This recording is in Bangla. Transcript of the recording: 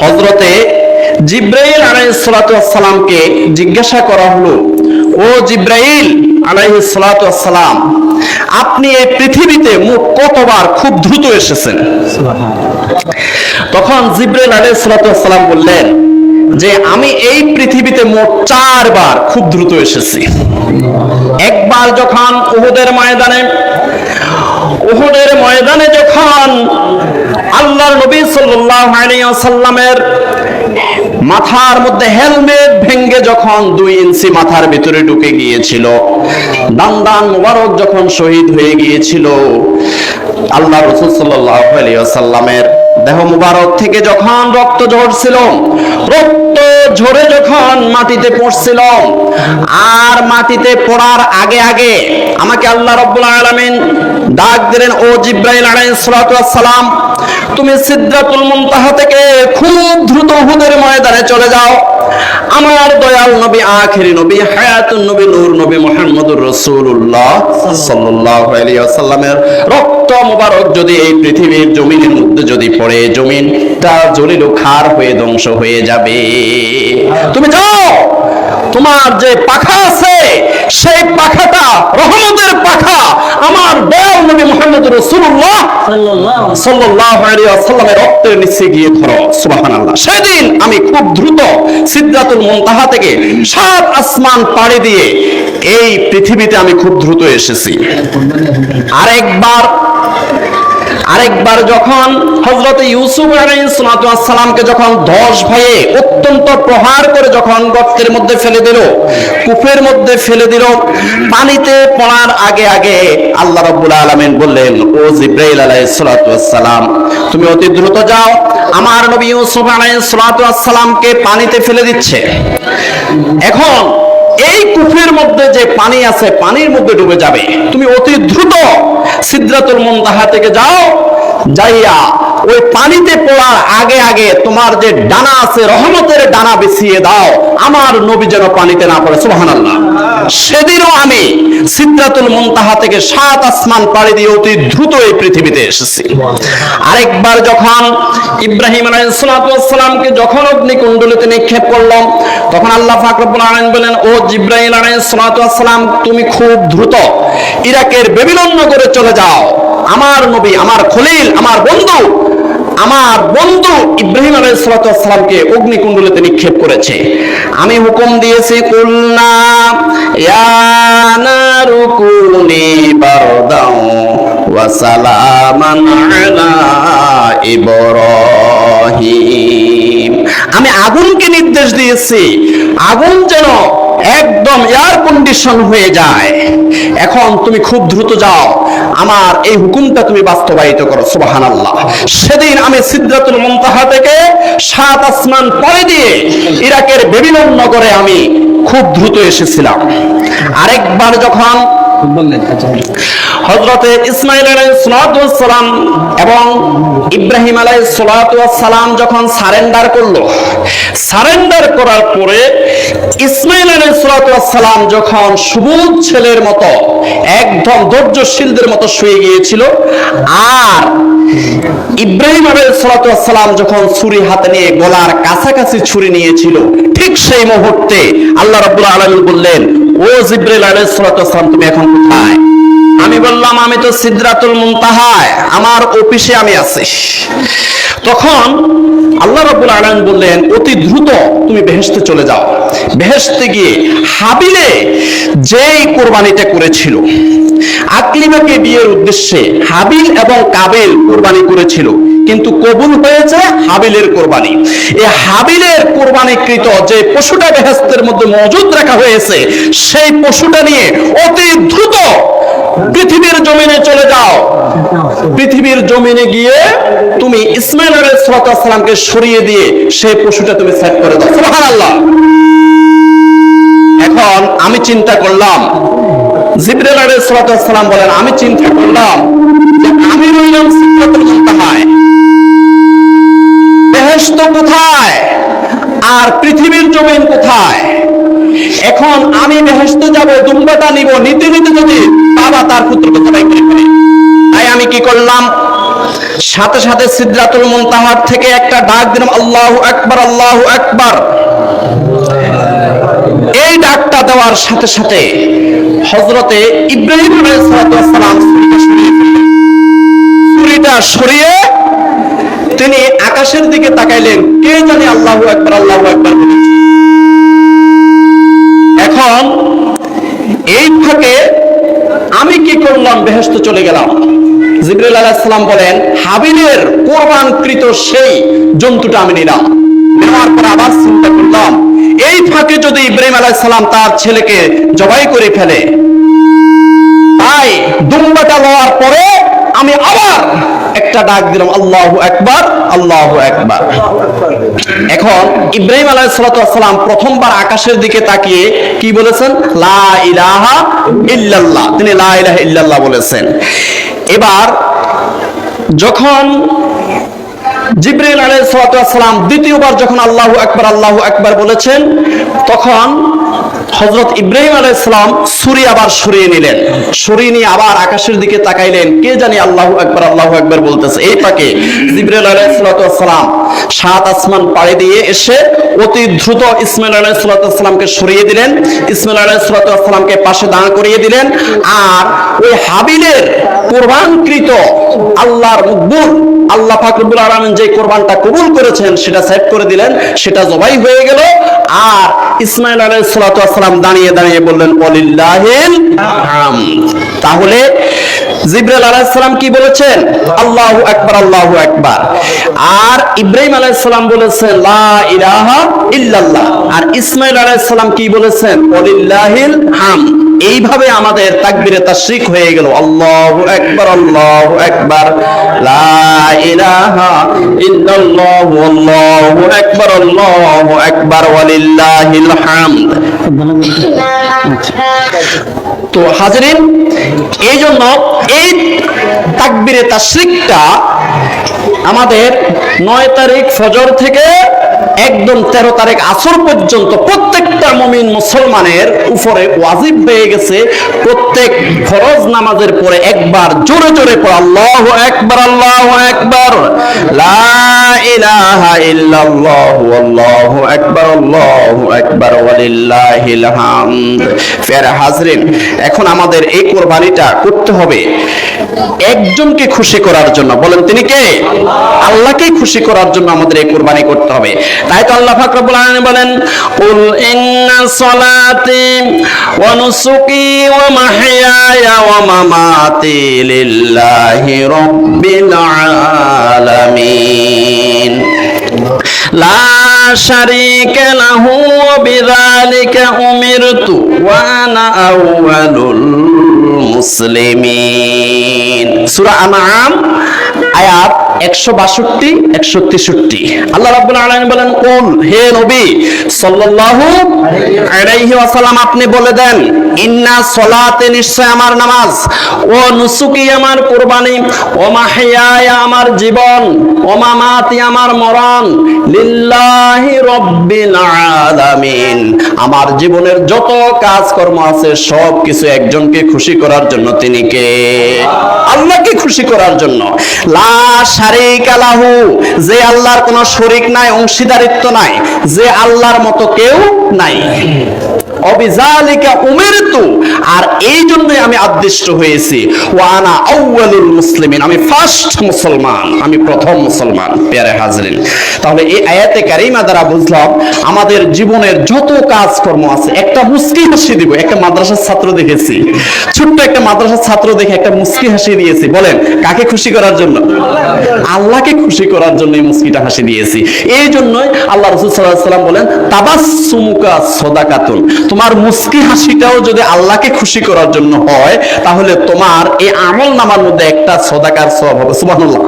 হজরতে জিব্রাইল আলাইসালামকে জিজ্ঞাসা করা হলো, ও জিব্রাইল আলাইসালাম আপনি এই পৃথিবীতে মোট কতবার খুব দ্রুত এসেছেন? তখন জিব্রাইল আলাইসালাম বললেন, যে আমি এই পৃথিবীতে মোট চারবার খুব দ্রুত এসেছি। একবার যখন উহুদের ময়দানে উহুদের ময়দানে যখন আল্লাহর নবী সাল্লাল্লাহু আলাইহি ওয়াসাল্লামের মাথার মধ্যে হেলমেট ভেঙ্গে যখন দুই ইঞ্চি মাথার ভিতরে ঢুকে গিয়েছিল দান দান মুবারক যখন শহীদ হয়ে গিয়েছিল, আল্লাহ রসুল সাল্লাল্লাহু আলাইহি ওয়াসাল্লামের দেহ মুবারক থেকে যখন রক্ত ঝরছিল, রক্ত ঝরে যখন মাটিতে পড়ছিল, আর মাটিতে পড়ার আগে আগে আমাকে আল্লাহ রব্বুল আলামিন ডাক দিলেন, ও জিব্রাইল আলাইহিস সালাতু সালাম, তুমি সিদরাতুল মুনতাহা থেকে খুব দ্রুত উহুদের ময়দানে চলে যাও। আমার দয়াল নবী, আখেরি নবী, হায়াতুন নবী, নূর নবী মুহাম্মদুর রাসূলুল্লাহ সাল্লাল্লাহু আলাইহি ওয়াসাল্লামের রক্ত মোবারক যদি এই পৃথিবীর জমিনের মধ্যে যদি পড়ে, জমিনটা জলিল খার হয়ে ধ্বংস হয়ে যাবে। তুমি যাও! তোমার যে পাখা আছে সেই পাখাটা রহমতের পাখা আমার দয়াল নবী মুহাম্মদ রাসূলুল্লাহ সাল্লাল্লাহু আলাইহি রক্তের নিচে গিয়ে ধরো সুবহানাল্লাহ। সেদিন আমি খুব দ্রুত সিদরাতুল মুনতাহা থেকে সাত আসমান পাড়ি দিয়ে এই পৃথিবীতে আমি খুব দ্রুত এসেছি। আরেকবার আরেকবার যখন হজরত ইউসুফ সালামকে যখন দশ ভাইয়ে অত্যন্ত প্রহার করে যখন গর্তের মধ্যে ফেলে দিল, কূপের মধ্যে ফেলে দিল, পানিতে পড়ার আগে আগে আল্লাহ রব্বুল আলমিন বললেন, ও জিব্রাইল আলাইসালাম তুমি অতি দ্রুত যাও, আমার নবী ইউসুফ আলাইসালামকে পানিতে ফেলে দিচ্ছে। এখন এই কুফের মধ্যে যে পানি আছে, পানির মধ্যে ডুবে যাবে। তুমি অতি দ্রুত সিদ্ধাতুল মন্দাহা থেকে যাও, যাইয়া ওই পানিতে পড়ার আগে আগে তোমার যে ডানা আছে, রহমতের ডানা বিছিয়ে দাও। আমার নবী যেন পানিতে না পড়ে, সুবহানাল্লাহ। সেদিনও আমি সিদ্ধাতুল মুনতাহা থেকে সাত আসমান পাড়ি দিয়ে অতি দ্রুত এই পৃথিবীতে এসেছি। আরেকবার যখন ইব্রাহিম আলাইহিসসালামকে যখন অগ্নিকুণ্ডলিতে নিক্ষেপ করলাম, তখন আল্লাহ পাক রব্বুল আলামিন বলেন ও জিব্রাইল আলাইহিসসালাম তুমি খুব দ্রুত ইরাকের বেবিলন নগরে চলে যাও। আমার নবী, আমার খলিল, আমার বন্ধু আমার বন্ধু ইব্রাহিম আলাইসালামকে অগ্নিকুণ্ডলিতে নিক্ষেপ করেছে। আমি হুকুম দিয়েছি কুলনা আমি আগুনকে নির্দেশ দিয়েছি। আগুন যেন একদম এয়ার কন্ডিশন হয়ে যায়। এখন তুমি খুব দ্রুত যাও। আমার এই হুকুমটা তুমি বাস্তবায়িত করো সুবাহান আল্লাহ সেদিন আমি সিদ্ধাতুল মুনতাহা থেকে সাত আসমান পরে দিয়ে ইরাকের বেবিলন নগরে আমি খুব দ্রুত এসেছিলাম। আরেকবার যখন হজরতে ইসমাইল সালাম এবং ইব্রাহিম আলাই সালাম যখন সারেন্ডার করল, সারেন্ডার করার পরে ইসমাইল আলী সালাম যখন সবুজ ছেলের মতো, একদম ধৈর্যশীলদের মতো শুয়ে গিয়েছিল, আর ইব্রাহিম আলাই সালাম যখন ছুরি হাতে নিয়ে গলার কাছাকাছি ছুরি নিয়েছিল, ঠিক সেই মুহূর্তে আল্লাহ রাবুল আলম বললেন, ও জিব্রাইল আলী সালাম, তুমি এখন কোথায়? আমি বললাম, আমি তো সিদ্রাতুল মুনতাহায়, আমার অফিসে আমি আছি। তখন আল্লাহ রাব্বুল আলামিন বললেন, অতি দ্রুত তুমি বেহেশতে চলে যাও। বেহেশতে গিয়ে হাবিলে যেই কোরবানিটা করেছিল, আকলিমাকে বিয়ের উদ্দেশ্যে হাবিল এবং কাবিল কোরবানি করেছিল, কিন্তু কবুল হয়েছে হাবিলের কোরবানি। এই হাবিলের কোরবানিকৃত যে পশুটা বেহেস্তের মধ্যে মজুদ রাখা হয়েছে, সেই পশুটা নিয়ে অতি দ্রুত পৃথিবীর জমিনে চলে যাও। পৃথিবীর জমিনে গিয়ে তুমি ইসমাইল আলাইহিসসালামকে সরিয়ে দিয়ে সেই পশুটা তুমি সেট করে দাও। সুবহানাল্লাহ। এখন আমি চিন্তা করলাম, জিবরাইল আলাইহিসসালাম বলেন, আমি চিন্তা করলাম যে আমি রইলাম সিদরাতুল মুনতাহায় বেহেশত কোথায়? আর পৃথিবীর জমিন কোথায়? এখন আমি বেহেশতে যাব, দুম্বাটা নিব, নিতে নিতে যদি তার পুত্রকে জবাই করে ফেলে। তাই আমি কি করলাম? সাথে সাথে সিদ্রাতুল মুনতাহার থেকে একটা ডাক দিলাম, আল্লাহু আকবার আল্লাহু আকবার। এই ডাকটা দেওয়ার সাথে সাথে হজরতে ইব্রাহিম আলাইহিসসালাম ছুরিটা সরিয়ে তিনি আকাশের দিকে তাকাইলেন। কে জানে আল্লাহু আকবার, আল্লাহু বলেছে। এখন এই ফাঁকে কি বেহস্ত চলে গেলাম। জিবরুল আলাইহিস সালাম বলেন, হাবিলের কোরবানকৃত সেই জন্তুটা আমি নিলাম। নেওয়ার পর আবার চিন্তা করলাম, এই ফাঁকে যদি ইব্রাহিম আলাইহিস সালাম তার ছেলেকে জবাই করে ফেলে একটা ডাক দিলাম, আল্লাহু একবার আল্লাহু একবার এখন ইব্রাহিম আলাইহিস সালাম প্রথমবার আকাশের দিকে তাকিয়ে কি বলেছেন? ইল্লাল্লাহ। তিনি ইল্লাল্লাহ বলেছেন। এবার যখন জিব্রাইল আলাইহিস সালাম দ্বিতীয়বার যখন আল্লাহু আকবার আল্লাহু আকবার বলেছেন, তখন হযরত ইব্রাহিম আলাইহিস সালাম ছুরি আবার সরিয়ে নিলেন। সরিয়ে নিয়ে আবার আকাশের দিকে তাকাইলেন। কে জানি আল্লাহু আকবার আল্লাহু আকবার বলতেছে, এই পাকে জিব্রাইল আলাইহিস সালাম সাত আসমান পাড়ি দিয়ে এসে অতি দ্রুত ইসমাইল আলাইহিস সালামকে সরিয়ে দিলেন। ইসমাইল আলাইহিস সালামকে পাশে দাঁড় করিয়ে দিলেন। আর ওই হাবিলের কোরবানকৃত আল্লাহর মকবুল আল্লাহ ফাকরুল আলমিন যে কোরবানটা কবুল করেছেন, সেটা সেট করে দিলেন, সেটা জবাই হয়ে গেল। আর ইসমাইল আলাইহিসসালাম দাঁড়িয়ে দাঁড়িয়ে বললেন, ওয়ালিল্লাহিল তাহলে জিব্রাইল আলাইহিস সালাম কি বলেছেন? আল্লাহু আকবার আল্লাহু আকবার। আর ইব্রাহিম আলাইহিস সালাম বলেছেন, লা ইলাহা ইল্লাল্লাহ। আর ইসমাইল আলাইহিস সালাম কি বলেছেন? ওয়ালিল্লাহিল হামদ। এইভাবে আমাদের তাকবীরে তাশরিক হয়ে গেল। আল্লাহু আকবার আল্লাহু আকবার। লা ইলাহা ইল্লাল্লাহু, আল্লাহু আকবার আল্লাহু আকবার, ওয়ালিল্লাহিল হামদ। তো হাজরিন এই জন্য এই তাকবীরে তাশরিকটা আমাদের নয় তারিখ ফজর থেকে একদম তেরো তারিখ আসর পর্যন্ত প্রত্যেকটা মমিন মুসলমানের উপরে ওয়াজিব হয়ে গেছে। প্রত্যেক ফরজ নামাজের পরে একবার জোরে জোরে পড়া, আল্লাহ একবার আল্লাহ একবার এখন আমাদের এই কোরবানিটা করতে হবে একজনকে খুশি করার জন্য। বলেন তিনি কে? আল্লাহকে খুশি করার জন্য আমাদের এই কোরবানি করতে হবে। তাই তো আল্লাহ পাক রব্বুল আলামিন বলেন, কুল ইন্না সলাতি ওয়া নুসুকি ওয়া মাহইয়ায়া ওয়া মামাতি লিল্লাহি রাব্বিল আলামিন। লা শারীকা লাহু ওয়া বিযালিকা উমিরতু ওয়া আনা আউয়ালুল মুসলিমিন। সূরা আনআম, আয়াত একশো বাষট্টি, একশো তেষট্টি। আল্লাহ রাব্বুল আলামিন বলেন কোন হে নবী ওয়াসাল্লাম, আপনি বলে দেন, ইন্না সলাতে নিশ্চয় আমার নামাজ, ও নুসুকি আমার ও মাহিয়ায়া আমার জীবন, ও মামাতি আমার মরণ, লিল্লাহি রব্বিল আলামিন। আমার জীবনের যত কাজকর্ম আছে সব কিছু একজনকে খুশি করার জন্য তিনি কে? আল্লাহকে খুশি করার জন্য। লা শারিকা যে আল্লাহর কোনো শরিক নাই অংশীদারিত্ব নাই যে আল্লাহর মতো কেউ নাই। অবিজালিকা আর এই আমি আদিষ্ট হয়েছি। ওয়ানা আমি ফার্স্ট মুসলমান। আমি প্রথম মুসলমান পেয়ারে হাজরিন। তাহলে এই আয়াতে কারিমা দ্বারা বুঝলাম, আমাদের জীবনের যত কাজকর্ম আছে, একটা মুস্কি হাসি দিব। একটা মাদ্রাসার ছাত্র দেখেছি। ছোট্ট একটা মাদ্রাসার ছাত্র দেখে একটা মুস্কি হাসি দিয়েছি। বলেন, কাকে খুশি করার জন্য? আল্লাহকে খুশি করার জন্য এই মুস্কিটা হাসি দিয়েছি। এই জন্যই আল্লাহ রসুল সাল্লাহ সাল্লাম বলেন, তাবাসসুমুকা সদাকাতুন। তোমার মুস্কি হাসিটাও যদি আল্লাহকে খুশি করার জন্য হয়, তাহলে তোমার এই আমল নামার মধ্যে একটা সদাকার সব হবে। সুবহানাল্লাহ।